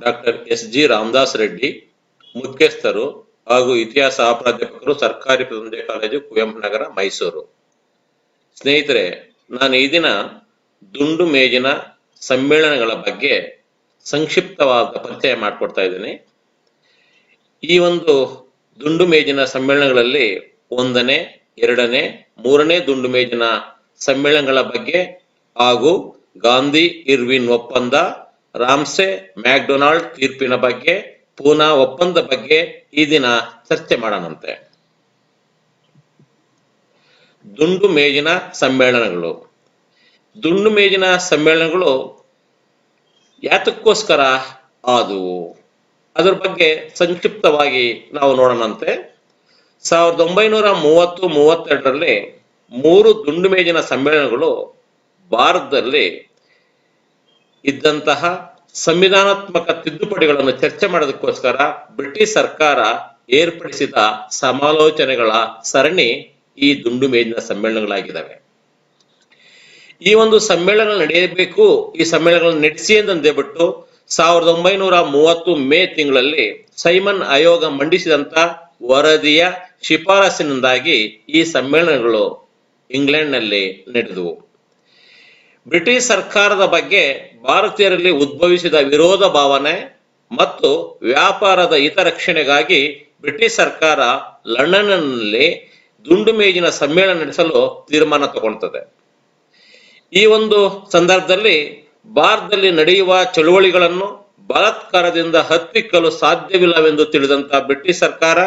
Doctor S G Ramdas Reddy, ಮುಖ್ಯಸ್ಥರು ಹಾಗೂ ಇತಿಹಾಸ ಪ್ರಾಧ್ಯಾಪಕರು ಸರ್ಕಾರಿ ಪ್ರಥಮ ಕಾಲೇಜು ಕುವೆಂಪು ನಗರ, ಮೈಸೂರು. ಸ್ನೇಹಿತರೆ, ನಾನು ಈ ದಿನ ದುಂಡು ಮೇಜಿನ ಸಮ್ಮೇಳನಗಳ ಬಗ್ಗೆ ಸಂಕ್ಷಿಪ್ತವಾದ ಪರಿಚಯ ಮಾಡಿಕೊಡ್ತಾ ಇದ್ದೀನಿ. ಈ ಒಂದು ದುಂಡು ಮೇಜಿನ ಸಮ್ಮೇಳನಗಳಲ್ಲಿ ಒಂದನೇ, ಎರಡನೇ, ಮೂರನೇ ದುಂಡು ಮೇಜಿನ ಸಮ್ಮೇಳನಗಳ ಬಗ್ಗೆ ಹಾಗೂ ಗಾಂಧಿ ಇರ್ವಿನ್ ಒಪ್ಪಂದ ರಾಮ್ಸೆ ಮ್ಯಾಕ್ಡೊನಾಲ್ಡ್ ತೀರ್ಪಿನ ಬಗ್ಗೆ, ಪೂನಾ ಒಪ್ಪಂದ ಬಗ್ಗೆ ಈ ದಿನ ಚರ್ಚೆ ಮಾಡೋಣಂತೆ. ದುಂಡು ಮೇಜಿನ ಸಮ್ಮೇಳನಗಳು. ದುಂಡು ಮೇಜಿನ ಸಮ್ಮೇಳನಗಳು ಯಾತಕ್ಕೋಸ್ಕರ ಆದವು? ಅದರ ಬಗ್ಗೆ ಸಂಕ್ಷಿಪ್ತವಾಗಿ ನಾವು ನೋಡೋಣಂತೆ. ಸಾವಿರದ ಒಂಬೈನೂರ ಮೂವತ್ತು, ಮೂವತ್ತೆರಡರಲ್ಲಿ ಮೂರು ದುಂಡು ಮೇಜಿನ ಸಮ್ಮೇಳನಗಳು ಭಾರತದಲ್ಲಿ ಇದ್ದಂತಹ ಸಂವಿಧಾನಾತ್ಮಕ ತಿದ್ದುಪಡಿಗಳನ್ನು ಚರ್ಚೆ ಮಾಡೋದಕ್ಕೋಸ್ಕರ ಬ್ರಿಟಿಷ್ ಸರ್ಕಾರ ಏರ್ಪಡಿಸಿದ ಸಮಾಲೋಚನೆಗಳ ಸರಣಿ ಈ ದುಂಡು ಮೇಜಿನ ಸಮ್ಮೇಳನಗಳಾಗಿದ್ದಾವೆ. ಈ ಒಂದು ಸಮ್ಮೇಳನ ನಡೆಯಬೇಕು, ಈ ಸಮ್ಮೇಳನಗಳನ್ನು ನಡೆಸಿ ಅಂತಂದೇಬಿಟ್ಟು ಸಾವಿರದ ಒಂಬೈನೂರ ಮೂವತ್ತು ಮೇ ತಿಂಗಳಲ್ಲಿ ಸೈಮನ್ ಆಯೋಗ ಮಂಡಿಸಿದಂತ ವರದಿಯ ಶಿಫಾರಸಿನಿಂದಾಗಿ ಈ ಸಮ್ಮೇಳನಗಳು ಇಂಗ್ಲೆಂಡ್ನಲ್ಲಿ ನಡೆದವು. ಬ್ರಿಟಿಷ್ ಸರ್ಕಾರದ ಬಗ್ಗೆ ಭಾರತೀಯರಲ್ಲಿ ಉದ್ಭವಿಸಿದ ವಿರೋಧ ಭಾವನೆ ಮತ್ತು ವ್ಯಾಪಾರದ ಹಿತರಕ್ಷಣೆಗಾಗಿ ಬ್ರಿಟಿಷ್ ಸರ್ಕಾರ ಲಂಡನ್ನಲ್ಲಿ ದುಂಡು ಮೇಜಿನ ಸಮ್ಮೇಳನ ನಡೆಸಲು ತೀರ್ಮಾನ ತಗೊಳ್ತದೆ. ಈ ಒಂದು ಸಂದರ್ಭದಲ್ಲಿ ಭಾರತದಲ್ಲಿ ನಡೆಯುವ ಚಳುವಳಿಗಳನ್ನು ಬಲಾತ್ಕಾರದಿಂದ ಹತ್ತಿಕ್ಕಲು ಸಾಧ್ಯವಿಲ್ಲವೆಂದು ತಿಳಿದಂತ ಬ್ರಿಟಿಷ್ ಸರ್ಕಾರ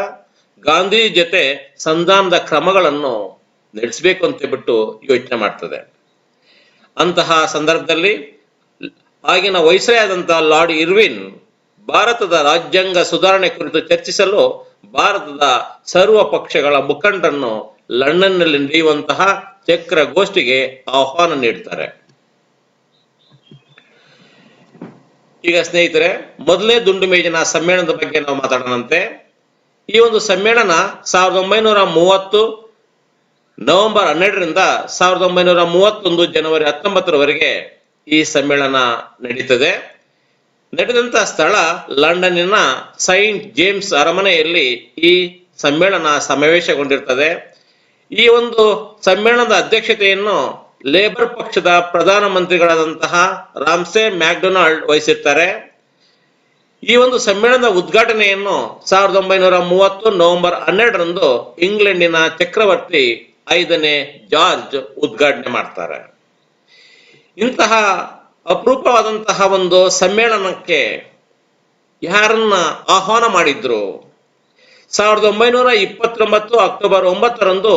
ಗಾಂಧಿ ಜೊತೆ ಸಂಧಾನದ ಕ್ರಮಗಳನ್ನು ನಡೆಸಬೇಕು ಅಂತ ಬಿಟ್ಟು ಯೋಚನೆ ಮಾಡ್ತದೆ. ಅಂತಹ ಸಂದರ್ಭದಲ್ಲಿ ಆಗಿನ ವೈಸ್ರಾಯದಂತಹ ಲಾರ್ಡ್ ಇರ್ವಿನ್ ಭಾರತದ ರಾಜ್ಯಾಂಗ ಸುಧಾರಣೆ ಕುರಿತು ಚರ್ಚಿಸಲು ಭಾರತದ ಸರ್ವ ಪಕ್ಷಗಳ ಮುಖಂಡರನ್ನು ಲಂಡನ್ನಲ್ಲಿ ನಡೆಯುವಂತಹ ಚಕ್ರ ಗೋಷ್ಠಿಗೆ ಆಹ್ವಾನ ನೀಡ್ತಾರೆ. ಈಗ ಸ್ನೇಹಿತರೆ, ಮೊದಲೇ ದುಂಡು ಮೇಜಿನ ಸಮ್ಮೇಳನದ ಬಗ್ಗೆ ನಾವು ಮಾತಾಡೋಣಂತೆ. ಈ ಒಂದು ಸಮ್ಮೇಳನ ಸಾವಿರದ ಒಂಬೈನೂರ ಮೂವತ್ತು ನವೆಂಬರ್ ಹನ್ನೆರಡರಿಂದ ಸಾವಿರದ ಒಂಬೈನೂರ ಮೂವತ್ತೊಂದು ಜನವರಿ ಹತ್ತೊಂಬತ್ತರವರೆಗೆ ಈ ಸಮ್ಮೇಳನ ನಡೀತದೆ. ನಡೆದಂತ ಸ್ಥಳ ಲಂಡನ್ನಿನ ಸೈಂಟ್ ಜೇಮ್ಸ್ ಅರಮನೆಯಲ್ಲಿ ಈ ಸಮ್ಮೇಳನ ಸಮಾವೇಶಗೊಂಡಿರ್ತದೆ. ಈ ಒಂದು ಸಮ್ಮೇಳನದ ಅಧ್ಯಕ್ಷತೆಯನ್ನು ಲೇಬರ್ ಪಕ್ಷದ ಪ್ರಧಾನ ಮಂತ್ರಿಗಳಾದಂತಹ ರಾಮ್ಸೆ ಮ್ಯಾಕ್ಡೊನಾಲ್ಡ್ ವಹಿಸಿರ್ತಾರೆ. ಈ ಒಂದು ಸಮ್ಮೇಳನದ ಉದ್ಘಾಟನೆಯನ್ನು ಸಾವಿರದ ಒಂಬೈನೂರ ಮೂವತ್ತು ನವೆಂಬರ್ ಹನ್ನೆರಡರಂದು ಇಂಗ್ಲೆಂಡಿನ ಚಕ್ರವರ್ತಿ ಐದನೇ ಜಾರ್ಜ್ ಉದ್ಘಾಟನೆ ಮಾಡ್ತಾರೆ. ಇಂತಹ ಅಪರೂಪವಾದಂತಹ ಒಂದು ಸಮ್ಮೇಳನಕ್ಕೆ ಯಾರನ್ನ ಆಹ್ವಾನ ಮಾಡಿದ್ರು? ಸಾವಿರದ ಒಂಬೈನೂರ ಇಪ್ಪತ್ತೊಂಬತ್ತು ಅಕ್ಟೋಬರ್ ಒಂಬತ್ತರಂದು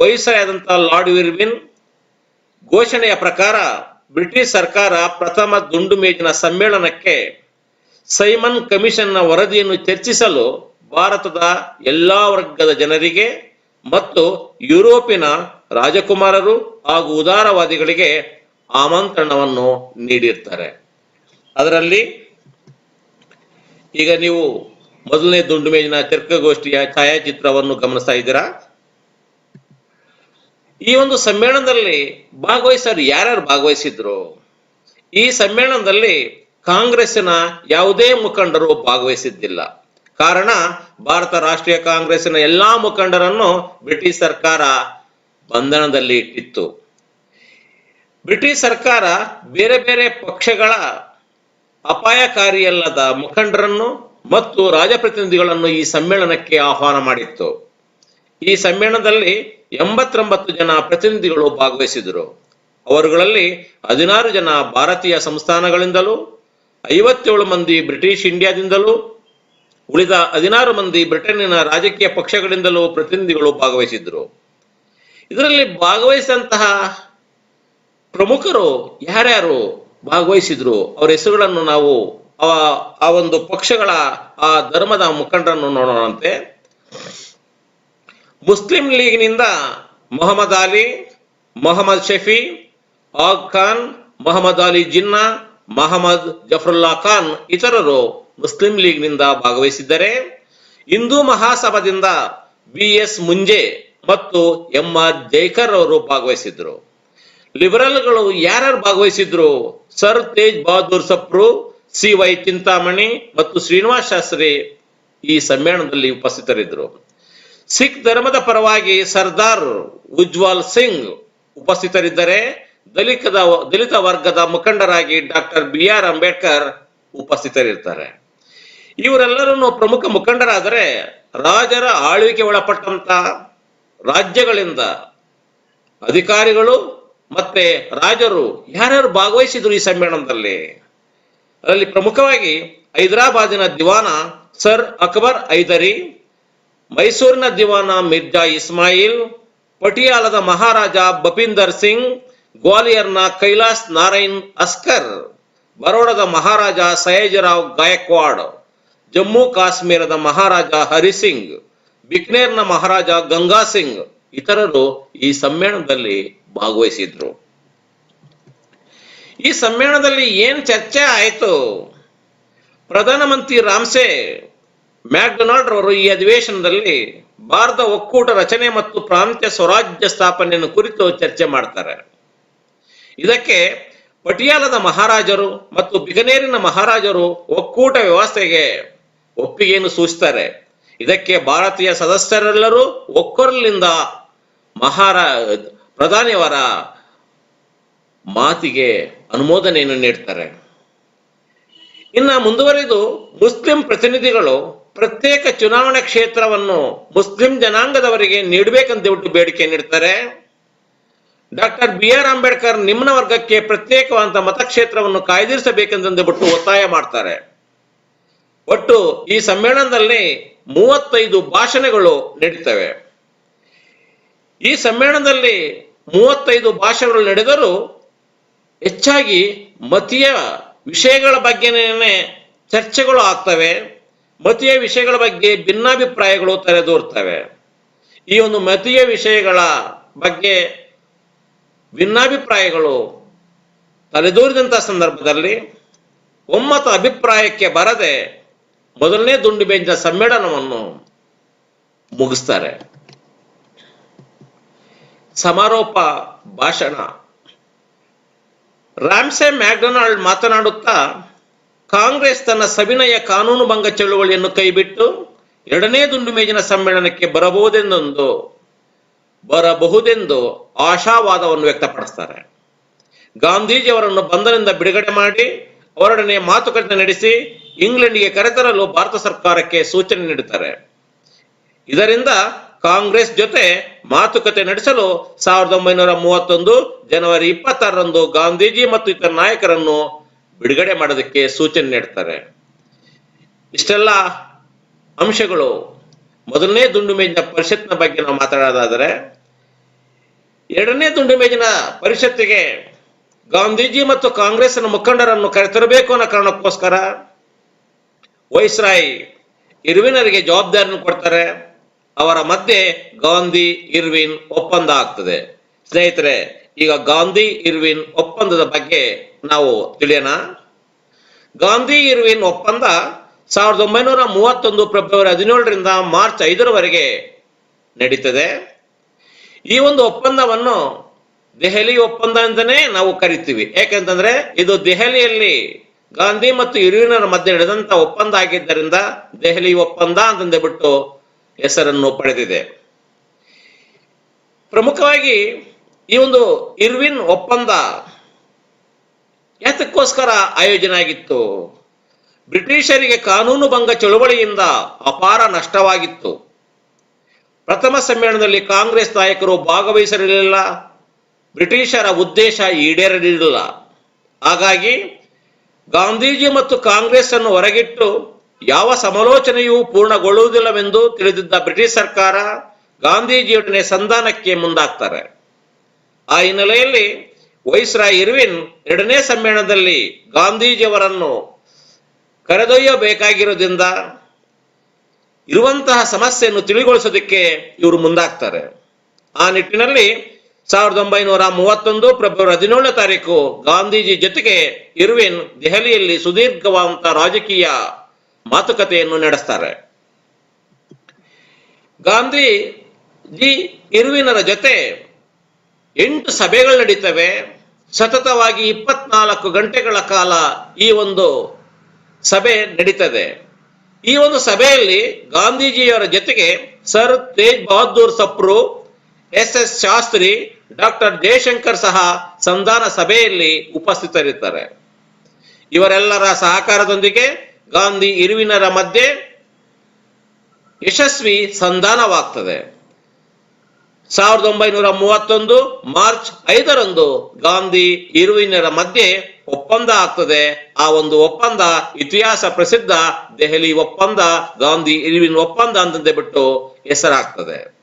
ವಯಸ್ಸಾದಂತಹ ಲಾರ್ಡ್ ವಿರ್ವಿನ್ ಘೋಷಣೆಯ ಪ್ರಕಾರ ಬ್ರಿಟಿಷ್ ಸರ್ಕಾರ ಪ್ರಥಮ ದುಂಡು ಮೇಜಿನ ಸಮ್ಮೇಳನಕ್ಕೆ ಸೈಮನ್ ಕಮಿಷನ್ನ ವರದಿಯನ್ನು ಚರ್ಚಿಸಲು ಭಾರತದ ಎಲ್ಲಾ ವರ್ಗದ ಜನರಿಗೆ ಮತ್ತು ಯುರೋಪಿನ ರಾಜಕುಮಾರರು ಹಾಗೂ ಉದಾರವಾದಿಗಳಿಗೆ ಆಮಂತ್ರಣವನ್ನು ನೀಡಿರ್ತಾರೆ. ಅದರಲ್ಲಿ ಈಗ ನೀವು ಮೊದಲನೇ ದುಂಡು ಮೇಜಿನ ಚರ್ಕಗೋಷ್ಠಿಯ ಛಾಯಾಚಿತ್ರವನ್ನು ಗಮನಿಸ್ತಾ ಇದ್ದೀರಾ? ಈ ಒಂದು ಸಮ್ಮೇಳನದಲ್ಲಿ ಭಾಗವಹಿಸಲು ಯಾರ್ಯಾರು ಭಾಗವಹಿಸಿದ್ರು? ಈ ಸಮ್ಮೇಳನದಲ್ಲಿ ಕಾಂಗ್ರೆಸ್ಸಿನ ಯಾವುದೇ ಮುಖಂಡರು ಭಾಗವಹಿಸಿದ್ದಿಲ್ಲ. ಕಾರಣ ಭಾರತ ರಾಷ್ಟ್ರೀಯ ಕಾಂಗ್ರೆಸ್ಸಿನ ಎಲ್ಲಾ ಮುಖಂಡರನ್ನು ಬ್ರಿಟಿಷ್ ಸರ್ಕಾರ ಬಂಧನದಲ್ಲಿ ಇಟ್ಟಿತ್ತು. ಬ್ರಿಟಿಷ್ ಸರ್ಕಾರ ಬೇರೆ ಬೇರೆ ಪಕ್ಷಗಳ ಅಪಾಯಕಾರಿಯಲ್ಲದ ಮುಖಂಡರನ್ನು ಮತ್ತು ರಾಜಪ್ರತಿನಿಧಿಗಳನ್ನು ಈ ಸಮ್ಮೇಳನಕ್ಕೆ ಆಹ್ವಾನ ಮಾಡಿತ್ತು. ಈ ಸಮ್ಮೇಳನದಲ್ಲಿ ಎಂಬತ್ತೊಂಬತ್ತು ಜನ ಪ್ರತಿನಿಧಿಗಳು ಭಾಗವಹಿಸಿದರು. ಅವರುಗಳಲ್ಲಿ ಹದಿನಾರು ಜನ ಭಾರತೀಯ ಸಂಸ್ಥಾನಗಳಿಂದಲೂ, ಐವತ್ತೇಳು ಮಂದಿ ಬ್ರಿಟಿಷ್ ಇಂಡಿಯಾದಿಂದಲೂ ಉಳಿದ ಹದಿನಾರು ಮಂದಿ ಬ್ರಿಟನ್ನಿನ ರಾಜಕೀಯ ಪಕ್ಷಗಳಿಂದಲೂ ಪ್ರತಿನಿಧಿಗಳು ಭಾಗವಹಿಸಿದ್ರು. ಇದರಲ್ಲಿ ಭಾಗವಹಿಸಿದಂತಹ ಪ್ರಮುಖರು ಯಾರ್ಯಾರು ಭಾಗವಹಿಸಿದ್ರು? ಅವರ ಹೆಸರುಗಳನ್ನು ನಾವು ಆ ಒಂದು ಪಕ್ಷಗಳ ಆ ಧರ್ಮದ ಮುಖಂಡರನ್ನು ನೋಡೋಣಂತೆ. ಮುಸ್ಲಿಂ ಲೀಗ್ನಿಂದ ಮೊಹಮ್ಮದ್ ಅಲಿ, ಮೊಹಮ್ಮದ್ ಶಫಿ, ಆಗ್ ಖಾನ್, ಮೊಹಮ್ಮದ್ ಅಲಿ ಜಿನ್ನಾ, ಮಹಮ್ಮದ್ ಜಫರುಲ್ಲಾ ಖಾನ್ ಇತರರು ಮುಸ್ಲಿಂ ಲೀಗ್ನಿಂದ ಭಾಗವಹಿಸಿದ್ದರೆ ಹಿಂದೂ ಮಹಾಸಭಾದಿಂದ ಬಿ ಎಸ್ ಮುಂಜೆ ಮತ್ತು ಎಂ ಆರ್ ಜೈಕರ್ ಅವರು ಭಾಗವಹಿಸಿದ್ರು. ಲಿಬರಲ್ಗಳು ಯಾರ್ಯಾರು ಭಾಗವಹಿಸಿದ್ರು? Sir Tej Bahadur Sapru, C Y Chintamani ಮತ್ತು ಶ್ರೀನಿವಾಸ್ ಶಾಸ್ತ್ರಿ ಈ ಸಮ್ಮೇಳನದಲ್ಲಿ ಉಪಸ್ಥಿತರಿದ್ದರು. ಸಿಖ್ ಧರ್ಮದ ಪರವಾಗಿ ಸರ್ದಾರ್ ಉಜ್ವಾಲ್ ಸಿಂಗ್ ಉಪಸ್ಥಿತರಿದ್ದರೆ ದಲಿತದ ದಲಿತ ವರ್ಗದ ಮುಖಂಡರಾಗಿ ಡಾಕ್ಟರ್ ಬಿ ಆರ್ ಅಂಬೇಡ್ಕರ್ ಉಪಸ್ಥಿತರಿರ್ತಾರೆ. ಇವರೆಲ್ಲರನ್ನು ಪ್ರಮುಖ ಮುಖಂಡರಾದರೆ ರಾಜರ ಆಳ್ವಿಕೆ ಒಳಪಟ್ಟಂತ ರಾಜ್ಯಗಳಿಂದ ಅಧಿಕಾರಿಗಳು ಮತ್ತೆ ರಾಜರು ಯಾರ್ಯಾರು ಭಾಗವಹಿಸಿದ್ರು ಈ ಸಮ್ಮೇಳನದಲ್ಲಿ? ಅದರಲ್ಲಿ ಪ್ರಮುಖವಾಗಿ ಹೈದರಾಬಾದಿನ ದಿವಾನ ಸರ್ ಅಕ್ಬರ್ ಐದರಿ ಮೈಸೂರಿನ ದಿವಾನ ಮಿರ್ಜಾ ಇಸ್ಮಾಯಿಲ್, ಪಟಿಯಾಲದ ಮಹಾರಾಜ ಬಪಿಂದರ್ ಸಿಂಗ್, ಗ್ವಾಲಿಯರ್ನ ಕೈಲಾಸ್ ನಾರಾಯಣ್ ಅಸ್ಕರ್, ಬರೋಡದ ಮಹಾರಾಜ ಸಯಾಜಿರಾವ್ ಗಾಯಕ್ವಾಡ್. ಜಮ್ಮು ಕಾಶ್ಮೀರದ ಮಹಾರಾಜ ಹರಿಸಿಂಗ್ ಬಿಕ್ನೇರ್ನ ಮಹಾರಾಜ ಗಂಗಾ ಸಿಂಗ್ ಇತರರು ಈ ಸಮ್ಮೇಳನದಲ್ಲಿ ಭಾಗವಹಿಸಿದ್ರು. ಈ ಸಮ್ಮೇಳನದಲ್ಲಿ ಏನ್ ಚರ್ಚೆ ಆಯಿತು? ಪ್ರಧಾನಮಂತ್ರಿ ರಾಮ್ಸೆ ಮ್ಯಾಕ್ಡೊನಾಲ್ಡ್ ರವರು ಈ ಅಧಿವೇಶನದಲ್ಲಿ ಭಾರತ ಒಕ್ಕೂಟ ರಚನೆ ಮತ್ತು ಪ್ರಾಂತ್ಯ ಸ್ವರಾಜ್ಯ ಸ್ಥಾಪನೆಯನ್ನು ಕುರಿತು ಚರ್ಚೆ ಮಾಡ್ತಾರೆ. ಇದಕ್ಕೆ ಪಟಿಯಾಲದ ಮಹಾರಾಜರು ಮತ್ತು ಬಿಗನೇರಿನ ಮಹಾರಾಜರು ಒಕ್ಕೂಟ ವ್ಯವಸ್ಥೆಗೆ ಒಪ್ಪಿಗೆಯನ್ನು ಸೂಚಿಸ್ತಾರೆ. ಇದಕ್ಕೆ ಭಾರತೀಯ ಸದಸ್ಯರೆಲ್ಲರೂ ಒಕ್ಕೊರಲಿಂದ ಮಹಾರಾ, ಪ್ರಧಾನಿಯವರ ಮಾತಿಗೆ ಅನುಮೋದನೆಯನ್ನು ನೀಡ್ತಾರೆ. ಇನ್ನ ಮುಂದುವರಿದು ಮುಸ್ಲಿಂ ಪ್ರತಿನಿಧಿಗಳು ಪ್ರತ್ಯೇಕ ಚುನಾವಣಾ ಕ್ಷೇತ್ರವನ್ನು ಮುಸ್ಲಿಂ ಜನಾಂಗದವರಿಗೆ ನೀಡಬೇಕಂತ ಬೇಡಿಕೆ ನೀಡ್ತಾರೆ. ಡಾಕ್ಟರ್ ಬಿ ಆರ್ ಅಂಬೇಡ್ಕರ್ ನಿಮ್ನ ವರ್ಗಕ್ಕೆ ಪ್ರತ್ಯೇಕವಾದಂತಹ ಮತಕ್ಷೇತ್ರವನ್ನು ಕಾಯ್ದಿರಿಸಬೇಕೆಂದು ಬಿಟ್ಟು ಒತ್ತಾಯ ಮಾಡ್ತಾರೆ. ಒಟ್ಟು ಈ ಸಮ್ಮೇಳನದಲ್ಲಿ ಮೂವತ್ತೈದು ಭಾಷಣಗಳು ನಡೀತವೆ ಈ ಸಮ್ಮೇಳನದಲ್ಲಿ ಮೂವತ್ತೈದು ಭಾಷೆಗಳು ನಡೆದರೂ ಹೆಚ್ಚಾಗಿ ಮತೀಯ ವಿಷಯಗಳ ಬಗ್ಗೆನೇ ಚರ್ಚೆಗಳು ಆಗ್ತವೆ. ಮತೀಯ ವಿಷಯಗಳ ಬಗ್ಗೆ ಭಿನ್ನಾಭಿಪ್ರಾಯಗಳು ತಲೆದೋರುತ್ತವೆ ಈ ಒಂದು ಮತೀಯ ವಿಷಯಗಳ ಬಗ್ಗೆ ಭಿನ್ನಾಭಿಪ್ರಾಯಗಳು ತಲೆದೋರಿದಂಥ ಸಂದರ್ಭದಲ್ಲಿ ಒಮ್ಮತ ಅಭಿಪ್ರಾಯಕ್ಕೆ ಬರದೆ ಮೊದಲನೇ ದುಂಡು ಬೆಂಚ ಸಮ್ಮೇಳನವನ್ನು ಮುಗಿಸ್ತಾರೆ. ಸಮಾರೋಪ ಭಾಷಣ. ರಾಮ್ಸೆ ಮ್ಯಾಕ್ಡೊನಾಲ್ಡ್ ಮಾತನಾಡುತ್ತಾ, ಕಾಂಗ್ರೆಸ್ ತನ್ನ ಸವಿನಯ ಕಾನೂನು ಭಂಗ ಚಳುವಳಿಯನ್ನು ಕೈಬಿಟ್ಟು ಎರಡನೇ ದುಂಡು ಮೇಜಿನ ಸಮ್ಮೇಳನಕ್ಕೆ ಬರಬಹುದೆಂದೊಂದು, ಬರಬಹುದೆಂದು ಆಶಾವಾದವನ್ನು ವ್ಯಕ್ತಪಡಿಸ್ತಾರೆ. ಗಾಂಧೀಜಿಯವರನ್ನು ಬಂಧನದಿಂದ ಬಿಡುಗಡೆ ಮಾಡಿ ಅವರೊಡನೆ ಮಾತುಕತೆ ನಡೆಸಿ ಇಂಗ್ಲೆಂಡ್ಗೆ ಕರೆತರಲು ಭಾರತ ಸರ್ಕಾರಕ್ಕೆ ಸೂಚನೆ ನೀಡುತ್ತಾರೆ. ಇದರಿಂದ ಕಾಂಗ್ರೆಸ್ ಜೊತೆ ಮಾತುಕತೆ ನಡೆಸಲು ಸಾವಿರದ ಒಂಬೈನೂರ ಮೂವತ್ತೊಂದು, ಜನವರಿ ಇಪ್ಪತ್ತಾರರಂದು ಗಾಂಧೀಜಿ ಮತ್ತು ಇತರ ನಾಯಕರನ್ನು ಬಿಡುಗಡೆ ಮಾಡೋದಕ್ಕೆ ಸೂಚನೆ ನೀಡ್ತಾರೆ. ಇಷ್ಟೆಲ್ಲ ಅಂಶಗಳು. ಮೊದಲನೇ ದುಂಡು ಮೇಜಿನ ಪರಿಷತ್ನ ಬಗ್ಗೆ ನಾವು ಮಾತಾಡೋದಾದರೆ, ಎರಡನೇ ದುಂಡು ಮೇಜಿನ ಪರಿಷತ್ತಿಗೆ ಗಾಂಧೀಜಿ ಮತ್ತು ಕಾಂಗ್ರೆಸ್ನ ಮುಖಂಡರನ್ನು ಕರೆತರಬೇಕು ಅನ್ನೋ ಕಾರಣಕ್ಕೋಸ್ಕರ ವೈಸ್ರಾಯ್ ಇರ್ವಿನರಿಗೆ ಜವಾಬ್ದಾರಿಯನ್ನು ಕೊಡ್ತಾರೆ. ಅವರ ಮಧ್ಯೆ ಗಾಂಧಿ ಇರ್ವಿನ್ ಒಪ್ಪಂದ ಆಗ್ತದೆ. ಸ್ನೇಹಿತರೆ, ಈಗ ಗಾಂಧಿ ಇರ್ವಿನ್ ಒಪ್ಪಂದದ ಬಗ್ಗೆ ನಾವು ತಿಳಿಯೋಣ. ಗಾಂಧಿ ಇರ್ವಿನ್ ಒಪ್ಪಂದ ಸಾವಿರದ ಒಂಬೈನೂರ ಮೂವತ್ತೊಂದು ಫೆಬ್ರವರಿ ಹದಿನೇಳರಿಂದ ಮಾರ್ಚ್ ಐದರವರೆಗೆ ನಡೀತದೆ. ಈ ಒಂದು ಒಪ್ಪಂದವನ್ನು ದೆಹಲಿ ಒಪ್ಪಂದ ಅಂತಲೇ ನಾವು ಕರಿತೀವಿ. ಯಾಕೆಂತಂದ್ರೆ, ಇದು ದೆಹಲಿಯಲ್ಲಿ ಗಾಂಧಿ ಮತ್ತು ಇರುವಿನರ ಮಧ್ಯೆ ನಡೆದಂತ ಒಪ್ಪಂದ ಆಗಿದ್ದರಿಂದ ದೆಹಲಿ ಒಪ್ಪಂದ ಅಂತಂದೇಬಿಟ್ಟು ಹೆಸರನ್ನು ಪಡೆದಿದೆ. ಪ್ರಮುಖವಾಗಿ ಈ ಒಂದು ಇರ್ವಿನ್ ಒಪ್ಪಂದ ಯಾತಕ್ಕೋಸ್ಕರ ಆಯೋಜನೆ ಆಗಿತ್ತು? ಬ್ರಿಟಿಷರಿಗೆ ಕಾನೂನು ಭಂಗ ಚಳುವಳಿಯಿಂದ ಅಪಾರ ನಷ್ಟವಾಗಿತ್ತು. ಪ್ರಥಮ ಸಮ್ಮೇಳನದಲ್ಲಿ ಕಾಂಗ್ರೆಸ್ ನಾಯಕರು ಭಾಗವಹಿಸಿರಲಿಲ್ಲ ಬ್ರಿಟಿಷರ ಉದ್ದೇಶ ಈಡೇರಲಿಲ್ಲ. ಹಾಗಾಗಿ ಗಾಂಧೀಜಿ ಮತ್ತು ಕಾಂಗ್ರೆಸ್ ಅನ್ನು ಹೊರಗಿಟ್ಟು ಯಾವ ಸಮಾಲೋಚನೆಯೂ ಪೂರ್ಣಗೊಳ್ಳುವುದಿಲ್ಲವೆಂದು ತಿಳಿದಿದ್ದ ಬ್ರಿಟಿಷ್ ಸರ್ಕಾರ ಗಾಂಧೀಜಿಯೊಡನೆ ಸಂಧಾನಕ್ಕೆ ಮುಂದಾಗ್ತಾರೆ. ಆ ಹಿನ್ನೆಲೆಯಲ್ಲಿ ವೈಸ್ರಾಯ್ ಇರ್ವಿನ್ ಎರಡನೇ ಸಮ್ಮೇಳನದಲ್ಲಿ ಗಾಂಧೀಜಿಯವರನ್ನು ಕರೆದೊಯ್ಯಬೇಕಾಗಿರೋದ್ರಿಂದ ಇರುವಂತಹ ಸಮಸ್ಯೆಯನ್ನು ತಿಳಿಗೊಳಿಸೋದಕ್ಕೆ ಇವರು ಮುಂದಾಗ್ತಾರೆ. ಆ ನಿಟ್ಟಿನಲ್ಲಿ ಸಾವಿರದ ಒಂಬೈನೂರ ಮೂವತ್ತೊಂದು ಫೆಬ್ರವರಿ ಹದಿನೇಳನೇ ತಾರೀಕು ಗಾಂಧೀಜಿ ಜೊತೆಗೆ ಇರ್ವಿನ್ ದೆಹಲಿಯಲ್ಲಿ ಸುದೀರ್ಘವಾದಂತ ರಾಜಕೀಯ ಮಾತುಕತೆಯನ್ನು ನಡೆಸ್ತಾರೆ. ಗಾಂಧಿ ಜಿ ಇರ್ವಿನರ ಜೊತೆ ಎಂಟು ಸಭೆಗಳು ನಡೀತವೆ. ಸತತವಾಗಿ ಇಪ್ಪತ್ನಾಲ್ಕು ಗಂಟೆಗಳ ಕಾಲ ಈ ಒಂದು ಸಭೆ ನಡೀತದೆ. ಈ ಒಂದು ಸಭೆಯಲ್ಲಿ ಗಾಂಧೀಜಿಯವರ ಜೊತೆಗೆ sir Tej Bahadur Sapru S S Shastri doctor Jayashankar ಸಹ ಸಂಧಾನ ಸಭೆಯಲ್ಲಿ ಉಪಸ್ಥಿತರಿದ್ದಾರೆ. ಇವರೆಲ್ಲರ ಸಹಕಾರದೊಂದಿಗೆ ಗಾಂಧಿ ಇರುವಿನರ ಮಧ್ಯೆ ಯಶಸ್ವಿ ಸಂಧಾನವಾಗ್ತದೆ. ಸಾವಿರದ ಒಂಬೈನೂರ ಮೂವತ್ತೊಂದು ಮಾರ್ಚ್ ಐದರಂದು ಗಾಂಧಿ ಇರುವಿನರ ಮಧ್ಯೆ ಒಪ್ಪಂದ ಆಗ್ತದೆ. ಆ ಒಂದು ಒಪ್ಪಂದ ಇತಿಹಾಸ ಪ್ರಸಿದ್ಧ ದೆಹಲಿ ಒಪ್ಪಂದ, ಗಾಂಧಿ ಇರುವಿನ ಒಪ್ಪಂದ ಅಂತಂದೇ ಬಿಟ್ಟು ಹೆಸರಾಗ್ತದೆ.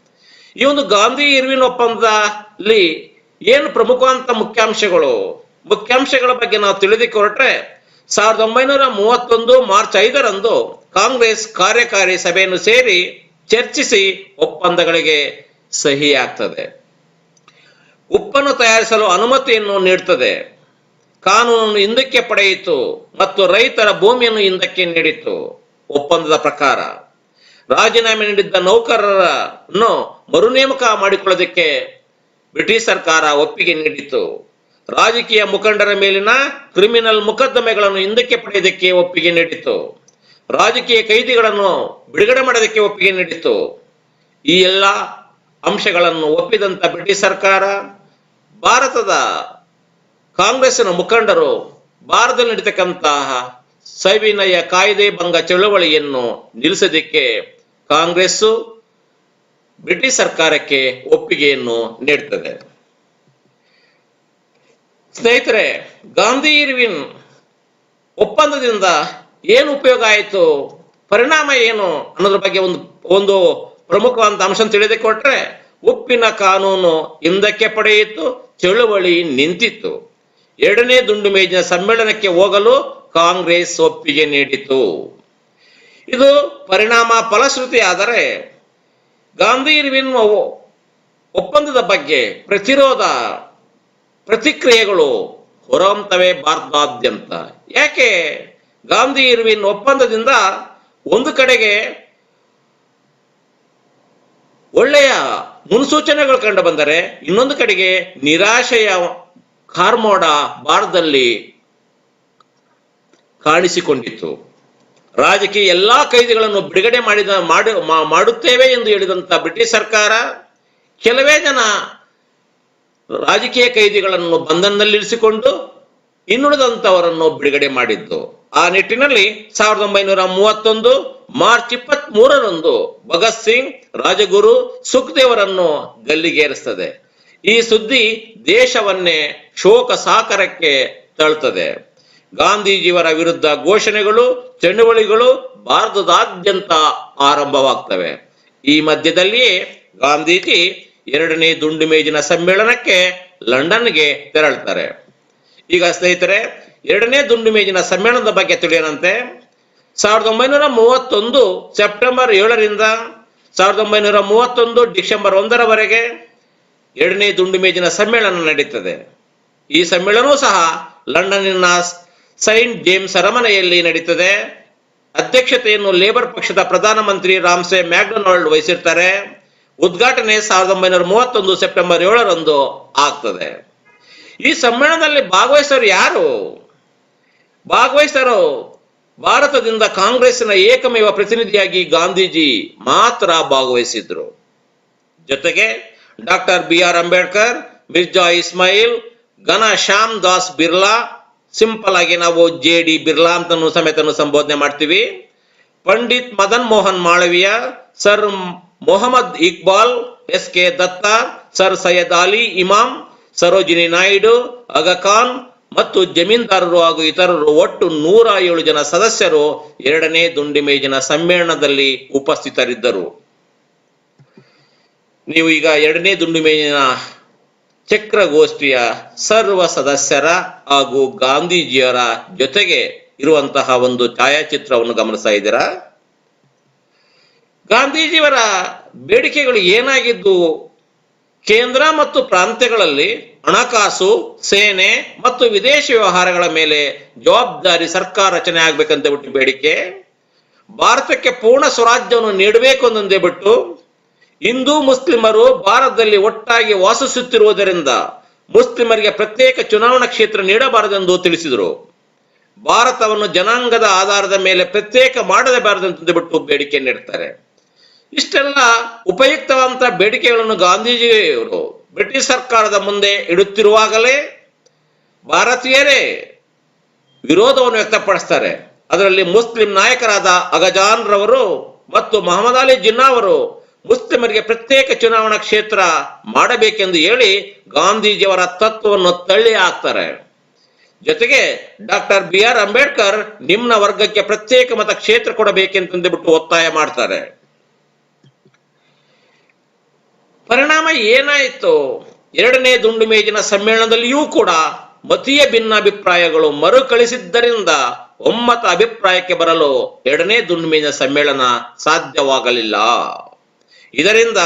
ಈ ಒಂದು ಗಾಂಧಿ ಇರ್ವಿನ್ ಒಪ್ಪಂದದಲ್ಲಿ ಏನು ಪ್ರಮುಖವಂತ ಮುಖ್ಯಾಂಶಗಳು? ಮುಖ್ಯಾಂಶಗಳ ಬಗ್ಗೆ ನಾವು ತಿಳಿದುಕೊರಟ್ರೆ ಸಾವಿರದ ಒಂಬೈನೂರ ಮೂವತ್ತೊಂದು ಮಾರ್ಚ್ ಐದರಂದು ಕಾಂಗ್ರೆಸ್ ಕಾರ್ಯಕಾರಿ ಸಭೆಯನ್ನು ಸೇರಿ ಚರ್ಚಿಸಿ ಒಪ್ಪಂದಗಳಿಗೆ ಸಹಿ ಆಗ್ತದೆ ಉಪ್ಪನ್ನು ತಯಾರಿಸಲು ಅನುಮತಿಯನ್ನು ನೀಡುತ್ತದೆ ಕಾನೂನನ್ನು ಹಿಂದಕ್ಕೆ ಪಡೆಯಿತು ಮತ್ತು ರೈತರ ಭೂಮಿಯನ್ನು ಹಿಂದಕ್ಕೆ ನೀಡಿತು ಒಪ್ಪಂದದ ಪ್ರಕಾರ. ರಾಜೀನಾಮೆ ನೀಡಿದ್ದ ನೌಕರರನ್ನು ಮರುನೇಮಕ ಮಾಡಿಕೊಳ್ಳೋದಕ್ಕೆ ಬ್ರಿಟಿಷ್ ಸರ್ಕಾರ ಒಪ್ಪಿಗೆ ನೀಡಿತು ರಾಜಕೀಯ ಮುಖಂಡರ ಮೇಲಿನ ಕ್ರಿಮಿನಲ್ ಮೊಕದ್ದಮೆಗಳನ್ನು ಹಿಂದಕ್ಕೆ ಪಡೆಯೋದಕ್ಕೆ ಒಪ್ಪಿಗೆ ನೀಡಿತು ರಾಜಕೀಯ ಕೈದಿಗಳನ್ನು ಬಿಡುಗಡೆ ಮಾಡೋದಕ್ಕೆ ಒಪ್ಪಿಗೆ ನೀಡಿತು ಈ ಎಲ್ಲ ಅಂಶಗಳನ್ನು ಒಪ್ಪಿದಂತ ಬ್ರಿಟಿಷ್ ಸರ್ಕಾರ, ಭಾರತದ ಕಾಂಗ್ರೆಸ್ನ ಮುಖಂಡರು ಭಾರತದಲ್ಲಿ ನಡೀತಕ್ಕಂತಹ ಸವಿನಯ ಕಾಯ್ದೆ ಭಂಗ ಚಳುವಳಿಯನ್ನು ನಿಲ್ಲಿಸೋದಕ್ಕೆ ಕಾಂಗ್ರೆಸ್ಸು ಬ್ರಿಟಿಷ್ ಸರ್ಕಾರಕ್ಕೆ ಒಪ್ಪಿಗೆಯನ್ನು ನೀಡುತ್ತದೆ ಸ್ನೇಹಿತರೆ, ಗಾಂಧಿ ಇರ್ವಿನ್ ಒಪ್ಪಂದದಿಂದ ಏನು ಉಪಯೋಗ ಆಯಿತು? ಪರಿಣಾಮ ಏನು ಅನ್ನೋದ್ರ ಬಗ್ಗೆ ಒಂದು ಒಂದು ಪ್ರಮುಖವಾದ ಅಂಶ ತಿಳಿದು ಕೊಟ್ರೆ, ಉಪ್ಪಿನ ಕಾನೂನು ಹಿಂದಕ್ಕೆ ಪಡೆಯಿತು, ಚಳುವಳಿ ನಿಂತಿತ್ತು. ಎರಡನೇ ದುಂಡು ಮೇಜಿನ ಸಮ್ಮೇಳನಕ್ಕೆ ಹೋಗಲು ಕಾಂಗ್ರೆಸ್ ಒಪ್ಪಿಗೆ ನೀಡಿತು. ಇದು ಪರಿಣಾಮ ಫಲಶ್ರುತಿ ಆದರೆ ಗಾಂಧಿ ಇರ್ವಿನ್ ಒಪ್ಪಂದದ ಬಗ್ಗೆ ಪ್ರತಿರೋಧ ಪ್ರತಿಕ್ರಿಯೆಗಳು ಹೊರಹೊಮ್ಮತವೆ ಭಾರತದಾದ್ಯಂತ. ಯಾಕೆ? ಗಾಂಧಿ ಇರ್ವಿನ್ ಒಪ್ಪಂದದಿಂದ ಒಂದು ಕಡೆಗೆ ಒಳ್ಳೆಯ ಮುನ್ಸೂಚನೆಗಳು ಕಂಡು ಬಂದರೆ ಇನ್ನೊಂದು ಕಡೆಗೆ ನಿರಾಶೆಯ ಕಾರ್ಮೋಡ ಭಾರತದಲ್ಲಿ ಕಾಣಿಸಿಕೊಂಡಿತ್ತು. ರಾಜಕೀಯ ಎಲ್ಲಾ ಕೈದಿಗಳನ್ನು ಬಿಡುಗಡೆ ಮಾಡಿದ, ಮಾಡಿ ಮಾಡುತ್ತೇವೆ ಎಂದು ಹೇಳಿದಂತ ಬ್ರಿಟಿಷ್ ಸರ್ಕಾರ ಕೆಲವೇ ಜನ ರಾಜಕೀಯ ಕೈದಿಗಳನ್ನು ಬಂಧನದಲ್ಲಿರಿಸಿಕೊಂಡು ಇನ್ನುಳಿದಂತವರನ್ನು ಬಿಡುಗಡೆ ಮಾಡಿದ್ದು. ಆ ನಿಟ್ಟಿನಲ್ಲಿ ಸಾವಿರದ ಒಂಬೈನೂರ ಮೂವತ್ತೊಂದು ಮಾರ್ಚ್ ಇಪ್ಪತ್ತ್ ಮೂರರಂದು ಭಗತ್ ಸಿಂಗ್, ರಾಜಗುರು ಸುಖದೇವರನ್ನು ಗಲ್ಲಿಗೇರಿಸ್ತದೆ. ಈ ಸುದ್ದಿ ದೇಶವನ್ನೇ ಶೋಕ ಸಾಕರಕ್ಕೆ ತಳ್ತದೆ. ಗಾಂಧೀಜಿಯವರ ವಿರುದ್ಧ ಘೋಷಣೆಗಳು, ಚಳುವಳಿಗಳು ಭಾರತದಾದ್ಯಂತ ಆರಂಭವಾಗ್ತವೆ. ಈ ಮಧ್ಯದಲ್ಲಿಯೇ ಗಾಂಧೀಜಿ ಎರಡನೇ ದುಂಡು ಮೇಜಿನ ಸಮ್ಮೇಳನಕ್ಕೆ ಲಂಡನ್ಗೆ ತೆರಳ್ತಾರೆ ಈಗ ಸ್ನೇಹಿತರೆ, ಎರಡನೇ ದುಂಡು ಮೇಜಿನ ಸಮ್ಮೇಳನದ ಬಗ್ಗೆ ತಿಳಿಯನಂತೆ. ಸಾವಿರದ ಒಂಬೈನೂರ ಮೂವತ್ತೊಂದು ಸೆಪ್ಟೆಂಬರ್ ಏಳರಿಂದ ಸಾವಿರದ ಒಂಬೈನೂರ ಮೂವತ್ತೊಂದು ಡಿಸೆಂಬರ್ ಒಂದರವರೆಗೆ ಎರಡನೇ ದುಂಡು ಮೇಜಿನ ಸಮ್ಮೇಳನ ನಡೀತದೆ. ಈ ಸಮ್ಮೇಳನವೂ ಸಹ ಲಂಡನ್ನಿನ ಸೈಂಟ್ ಜೇಮ್ಸ್ ಅರಮನೆಯಲ್ಲಿ ನಡೀತದೆ. ಅಧ್ಯಕ್ಷತೆಯನ್ನು ಲೇಬರ್ ಪಕ್ಷದ ಪ್ರಧಾನಮಂತ್ರಿ ರಾಮ್ಸೆ ಮ್ಯಾಕ್ಡೊನಾಲ್ಡ್ ವಹಿಸಿರ್ತಾರೆ. ಉದ್ಘಾಟನೆ ಸಾವಿರದ ಒಂಬೈನೂರ ಮೂವತ್ತೊಂದು ಸೆಪ್ಟೆಂಬರ್ ಏಳರಂದು ಆಗ್ತದೆ. ಈ ಸಮ್ಮೇಳನದಲ್ಲಿ ಭಾಗವಹಿಸೋರು ಯಾರು? ಭಾಗವಹಿಸರು ಭಾರತದಿಂದ ಕಾಂಗ್ರೆಸ್ನ ಏಕಮೇವ ಪ್ರತಿನಿಧಿಯಾಗಿ ಗಾಂಧೀಜಿ ಮಾತ್ರ ಭಾಗವಹಿಸಿದ್ರು. ಜೊತೆಗೆ doctor B R Ambedkar, Mirza Ismail Ghanshyam Das Birla simple ಆಗಿ ನಾವು ಜೆ ಡಿ ಬಿರ್ಲಾ ಅಂತನೂ ಸಮೇತನು ಸಂಬೋಧನೆ ಮಾಡ್ತೀವಿ. Pandit Madan Mohan Malaviya sir Mohammad Iqbal, S K Datta, sir Syed Ali Imam, Sarojini Naidu Aga Khan ಮತ್ತು ಜಮೀನ್ದಾರರು ಹಾಗೂ ಇತರರು ಒಟ್ಟು ನೂರ ಏಳು ಜನ ಸದಸ್ಯರು ಎರಡನೇ ದುಂಡಿಮೇಜಿನ ಸಮ್ಮೇಳನದಲ್ಲಿ ಉಪಸ್ಥಿತರಿದ್ದರು. ನೀವು ಈಗ ಎರಡನೇ ದುಂಡು ಮೇಜಿನ ಚಕ್ರಗೋಷ್ಠಿಯ ಸರ್ವ ಸದಸ್ಯರ ಹಾಗೂ ಗಾಂಧೀಜಿಯವರ ಜೊತೆಗೆ ಇರುವಂತಹ ಒಂದು ಛಾಯಾಚಿತ್ರವನ್ನು ಗಮನಿಸ್ತಾ ಇದ್ದೀರಾ? ಗಾಂಧೀಜಿಯವರ ಬೇಡಿಕೆಗಳು ಏನಾಗಿದ್ದು? ಕೇಂದ್ರ ಮತ್ತು ಪ್ರಾಂತ್ಯಗಳಲ್ಲಿ ಹಣಕಾಸು, ಸೇನೆ ಮತ್ತು ವಿದೇಶಿ ವ್ಯವಹಾರಗಳ ಮೇಲೆ ಜವಾಬ್ದಾರಿ ಸರ್ಕಾರ ರಚನೆ ಆಗ್ಬೇಕಂತ ಬಿಟ್ಟು ಬೇಡಿಕೆ? ಭಾರತಕ್ಕೆ ಪೂರ್ಣ ಸ್ವರಾಜ್ಯವನ್ನು ನೀಡಬೇಕು ಅಂದೇ ಬಿಟ್ಟು ಹಿಂದೂ ಮುಸ್ಲಿಮರು ಭಾರತದಲ್ಲಿ ಒಟ್ಟಾಗಿ ವಾಸಿಸುತ್ತಿರುವುದರಿಂದ ಮುಸ್ಲಿಮರಿಗೆ ಪ್ರತ್ಯೇಕ ಚುನಾವಣಾ ಕ್ಷೇತ್ರ ನೀಡಬಾರದೆಂದು ತಿಳಿಸಿದರು. ಭಾರತವನ್ನು ಜನಾಂಗದ ಆಧಾರದ ಮೇಲೆ ಪ್ರತ್ಯೇಕ ಮಾಡಲೇಬಾರದು ಅಂತ ಬಿಟ್ಟು ಬೇಡಿಕೆ ನೀಡ್ತಾರೆ. ಇಷ್ಟೆಲ್ಲ ಉಪಯುಕ್ತವಂತ ಬೇಡಿಕೆಗಳನ್ನು ಗಾಂಧೀಜಿಯವರು ಬ್ರಿಟಿಷ್ ಸರ್ಕಾರದ ಮುಂದೆ ಇಡುತ್ತಿರುವಾಗಲೇ ಭಾರತೀಯರೇ ವಿರೋಧವನ್ನು ವ್ಯಕ್ತಪಡಿಸ್ತಾರೆ. ಅದರಲ್ಲಿ ಮುಸ್ಲಿಂ ನಾಯಕರಾದ ಅಗಜಾನ್ ರವರು ಮತ್ತು ಮೊಹಮ್ಮದ್ ಅಲಿ ಜಿನ್ನಾ ಅವರು ಮುಸ್ಲಿಮರಿಗೆ ಪ್ರತ್ಯೇಕ ಚುನಾವಣಾ ಕ್ಷೇತ್ರ ಮಾಡಬೇಕೆಂದು ಹೇಳಿ ಗಾಂಧೀಜಿಯವರ ತತ್ವವನ್ನು ತಳ್ಳಿ ಹಾಕ್ತಾರೆ. ಜೊತೆಗೆ ಡಾಕ್ಟರ್ ಬಿ ಆರ್ ಅಂಬೇಡ್ಕರ್ ನಿಮ್ನ ವರ್ಗಕ್ಕೆ ಪ್ರತ್ಯೇಕ ಮತ ಕ್ಷೇತ್ರ ಕೊಡಬೇಕೆಂತಂದು ಬಿಟ್ಟು ಒತ್ತಾಯ ಮಾಡ್ತಾರೆ. ಪರಿಣಾಮ ಏನಾಯಿತು? ಎರಡನೇ ದುಂಡು ಮೇಜಿನ ಸಮ್ಮೇಳನದಲ್ಲಿಯೂ ಕೂಡ ಮತೀಯ ಭಿನ್ನಾಭಿಪ್ರಾಯಗಳು ಮರುಕಳಿಸಿದ್ದರಿಂದ ಒಮ್ಮತ ಅಭಿಪ್ರಾಯಕ್ಕೆ ಬರಲು ಎರಡನೇ ದುಂಡು ಮೇಜಿನ ಸಮ್ಮೇಳನ ಸಾಧ್ಯವಾಗಲಿಲ್ಲ. ಇದರಿಂದ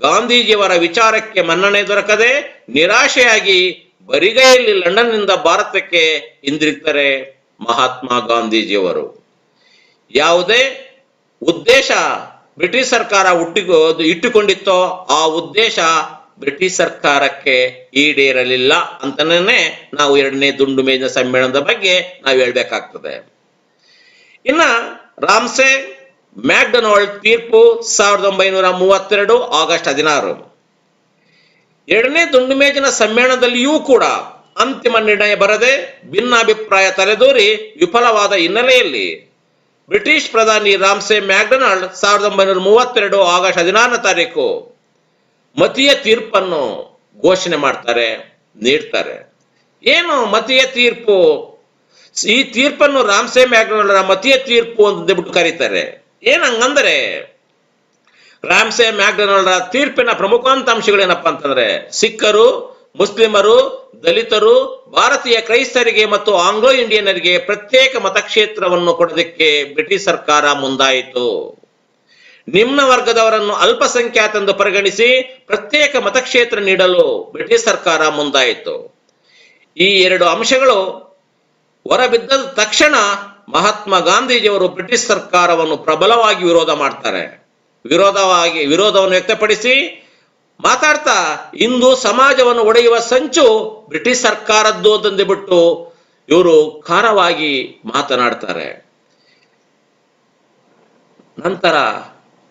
ಗಾಂಧೀಜಿಯವರ ವಿಚಾರಕ್ಕೆ ಮನ್ನಣೆ ದೊರಕದೆ ನಿರಾಶೆಯಾಗಿ ಬರಿಗೈಯಲ್ಲಿ ಲಂಡನ್ನಿಂದ ಭಾರತಕ್ಕೆ ಹಿಂದಿರುತ್ತಾರೆ ಮಹಾತ್ಮ ಗಾಂಧೀಜಿಯವರು. ಯಾವುದೇ ಉದ್ದೇಶ ಬ್ರಿಟಿಷ್ ಸರ್ಕಾರ ಹುಟ್ಟಿಗೋ ಇಟ್ಟುಕೊಂಡಿತ್ತೋ ಆ ಉದ್ದೇಶ ಬ್ರಿಟಿಷ್ ಸರ್ಕಾರಕ್ಕೆ ಈಡೇರಲಿಲ್ಲ ಅಂತನೇ ನಾವು ಎರಡನೇ ದುಂಡು ಮೇಜಿನ ಸಮ್ಮೇಳನದ ಬಗ್ಗೆ ನಾವು ಹೇಳ್ಬೇಕಾಗ್ತದೆ. ಇನ್ನ ರಾಮ್ಸೆ ಮ್ಯಾಕ್ಡೊನಾಲ್ಡ್ ತೀರ್ಪು ಸಾವಿರದ ಒಂಬೈನೂರ ಮೂವತ್ತೆರಡು ಆಗಸ್ಟ್ ಹದಿನಾರು. ಎರಡನೇ ದುಂಡು ಮೇಜಿನ ಸಮ್ಮೇಳನದಲ್ಲಿಯೂ ಕೂಡ ಅಂತಿಮ ನಿರ್ಣಯ ಬರದೆ ಭಿನ್ನಾಭಿಪ್ರಾಯ ತಲೆದೋರಿ ವಿಫಲವಾದ ಹಿನ್ನೆಲೆಯಲ್ಲಿ ಬ್ರಿಟಿಷ್ ಪ್ರಧಾನಿ ರಾಮ್ಸೆ ಮ್ಯಾಕ್ಡೊನಾಲ್ಡ್ ಸಾವಿರದ ಒಂಬೈನೂರ ಮೂವತ್ತೆರಡು ಆಗಸ್ಟ್ ಹದಿನಾರನೇ ತಾರೀಕು ಮತೀಯ ತೀರ್ಪನ್ನು ಘೋಷಣೆ ಮಾಡ್ತಾರೆ, ನೀಡ್ತಾರೆ. ಏನು ಮತೀಯ ತೀರ್ಪು? ಈ ತೀರ್ಪನ್ನು ರಾಮ್ಸೆ ಮ್ಯಾಕ್ಡೊನಾಲ್ಡ್ ಮತೀಯ ತೀರ್ಪು ಅಂತ ಬಿಟ್ಟು ಕರೀತಾರೆ. ಏನ್ ಹಂಗಂದ್ರೆ ರಾಮ್ಸೆ ಮ್ಯಾಕ್ಡೊನಾಲ್ಡ್ ತೀರ್ಪಿನ ಪ್ರಮುಖಾಂತ ಅಂಶಗಳೇನಪ್ಪಾ ಅಂತಂದ್ರೆ ಸಿಖ್ಖರು, ಮುಸ್ಲಿಮರು, ದಲಿತರು, ಭಾರತೀಯ ಕ್ರೈಸ್ತರಿಗೆ ಮತ್ತು ಆಂಗ್ಲೋ ಇಂಡಿಯನರಿಗೆ ಪ್ರತ್ಯೇಕ ಮತಕ್ಷೇತ್ರವನ್ನು ಕೊಡೋದಕ್ಕೆ ಬ್ರಿಟಿಷ್ ಸರ್ಕಾರ ಮುಂದಾಯಿತು. ನಿಮ್ನ ವರ್ಗದವರನ್ನು ಅಲ್ಪಸಂಖ್ಯಾತೆಂದು ಪರಿಗಣಿಸಿ ಪ್ರತ್ಯೇಕ ಮತಕ್ಷೇತ್ರ ನೀಡಲು ಬ್ರಿಟಿಷ್ ಸರ್ಕಾರ ಮುಂದಾಯಿತು. ಈ ಎರಡು ಅಂಶಗಳು ಹೊರಬಿದ್ದ ತಕ್ಷಣ ಮಹಾತ್ಮ ಗಾಂಧೀಜಿಯವರು ಬ್ರಿಟಿಷ್ ಸರ್ಕಾರವನ್ನು ಪ್ರಬಲವಾಗಿ ವಿರೋಧ ಮಾಡ್ತಾರೆ. ವಿರೋಧವಾಗಿ, ವಿರೋಧವನ್ನು ವ್ಯಕ್ತಪಡಿಸಿ ಮಾತಾಡ್ತಾ, ಇಂದು ಸಮಾಜವನ್ನು ಒಡೆಯುವ ಸಂಚು ಬ್ರಿಟಿಷ್ ಸರ್ಕಾರದ್ದು ತಂದು ಬಿಟ್ಟು ಇವರು ಖಾರವಾಗಿ ಮಾತನಾಡ್ತಾರೆ. ನಂತರ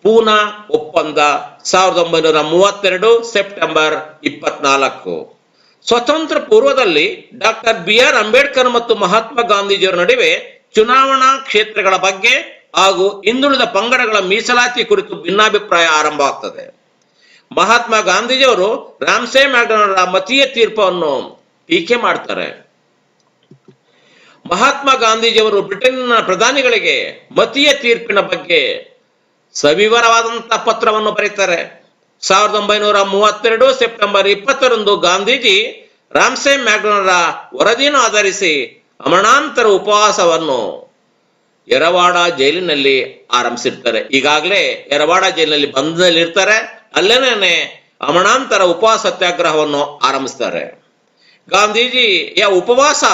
ಪೂನಾ ಒಪ್ಪಂದ ಸಾವಿರದ ಒಂಬೈನೂರ ಮೂವತ್ತೆರಡು ಸೆಪ್ಟೆಂಬರ್ ಇಪ್ಪತ್ನಾಲ್ಕು. ಸ್ವತಂತ್ರ ಪೂರ್ವದಲ್ಲಿ ಡಾಕ್ಟರ್ ಬಿ ಆರ್ ಅಂಬೇಡ್ಕರ್ ಮತ್ತು ಮಹಾತ್ಮ ಗಾಂಧೀಜಿಯವರ ನಡುವೆ ಚುನಾವಣಾ ಕ್ಷೇತ್ರಗಳ ಬಗ್ಗೆ ಹಾಗೂ ಹಿಂದುಳಿದ ಪಂಗಡಗಳ ಮೀಸಲಾತಿ ಕುರಿತು ಭಿನ್ನಾಭಿಪ್ರಾಯ ಆರಂಭವಾಗ್ತದೆ ಮಹಾತ್ಮ ಗಾಂಧೀಜಿಯವರು ರಾಮ್ಸೆ ಮ್ಯಾಕ್ಡೊನಾಲ್ಡ್ ಮತೀಯ ತೀರ್ಪನ್ನು ಟೀಕೆ ಮಾಡ್ತಾರೆ. ಮಹಾತ್ಮ ಗಾಂಧೀಜಿಯವರು ಬ್ರಿಟನ್ನ ಪ್ರಧಾನಿಗಳಿಗೆ ಮತೀಯ ತೀರ್ಪಿನ ಬಗ್ಗೆ ಸವಿವರವಾದಂತಹ ಪತ್ರವನ್ನು ಬರೀತಾರೆ ಸಾವಿರದ ಒಂಬೈನೂರ ಮೂವತ್ತೆರಡು ಸೆಪ್ಟೆಂಬರ್ ಇಪ್ಪತ್ತರಂದು ಗಾಂಧೀಜಿ ರಾಮ್ಸೆ ಮ್ಯಾಕ್ಡೊನಾಲ್ಡ್ ವರದಿಯನ್ನು ಆಧರಿಸಿ ಅಮರಣಾಂತರ ಉಪವಾಸವನ್ನು ಎರವಾಡ ಜೈಲಿನಲ್ಲಿ ಆರಂಭಿಸಿರ್ತಾರೆ. ಈಗಾಗಲೇ ಯರವಾಡ ಜೈಲಿನಲ್ಲಿ ಬಂಧದಲ್ಲಿ ಇರ್ತಾರೆ ಅಲ್ಲೇನೆ ಅಮರಣಾಂತರ ಉಪವಾಸ ಸತ್ಯಾಗ್ರಹವನ್ನು ಆರಂಭಿಸ್ತಾರೆ. ಗಾಂಧೀಜಿಯ ಉಪವಾಸ